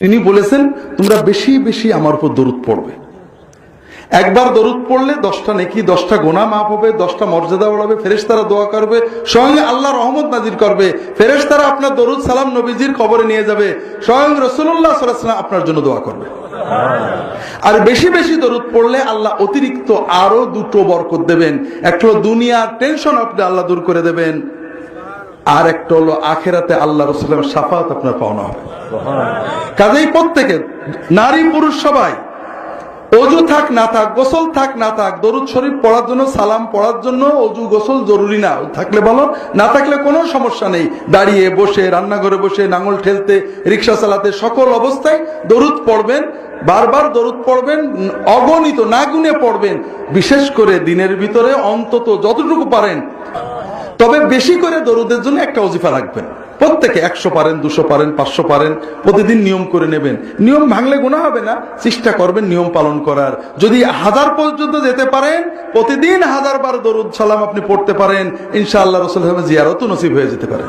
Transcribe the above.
তিনি বলেছেন, তোমরা বেশি বেশি আমার উপর দরুদ পড়বে। একবার দরুদ পড়লে দশটা নেকি, দশটা গোনা মাপ হবে, দশটা মর্যাদা বাড়াবে ফেরেস তারা দোয়া করবে, স্বয়ং আল্লাহ রহমত নাজির করবে ফেরেস তারা আপনার দরুদ সালাম নবীজির খবরে নিয়ে যাবে, স্বয়ং রসুল্লাহ সাল্লাম আপনার জন্য দোয়া করবে। আর বেশি বেশি দরুদ পড়লে আল্লাহ অতিরিক্ত আরও দুটো বরকত দেবেন। একটা দুনিয়ার টেনশন আপনি আল্লাহ দূর করে দেবেন। আর একটা হলো আখেরাতে আল্লাহ রসুলের সাফাত আপনার পাওনা হবে। কাজেই প্রত্যেকের, নারী পুরুষ সবাই, অজু থাক না থাক, গোসল থাক না থাক, দরুদ শরীফ পড়ার জন্য, সালাম পড়ার জন্য অজু গোসল জরুরি না। থাকলে ভালো, না থাকলে কোনো সমস্যা নেই। দাঁড়িয়ে বসে, রান্নাঘরে বসে, নাঙল ঠেলতে, রিক্সা চালাতে, সকল অবস্থায় দরুদ পড়বেন, বারবার দরুদ পড়বেন, অগণিত না গুনে পড়বেন। বিশেষ করে দিনের ভিতরে অন্তত যতটুকু পারেন তবে বেশি করে দরুদের জন্য একটা অজিফা রাখবেন। প্রত্যেকে একশো পারেন, দুশো পারেন, পাঁচশো পারেন, প্রতিদিন নিয়ম করে নেবেন। নিয়ম ভাঙলে গুণা হবে না, চেষ্টা করবেন নিয়ম পালন করার। যদি হাজার পর্যন্ত যেতে পারেন, প্রতিদিন হাজার বার দরুদ সালাম আপনি পড়তে পারেন, ইনশাআল্লাহ রসুল জিয়ারত নসিব হয়ে যেতে পারে।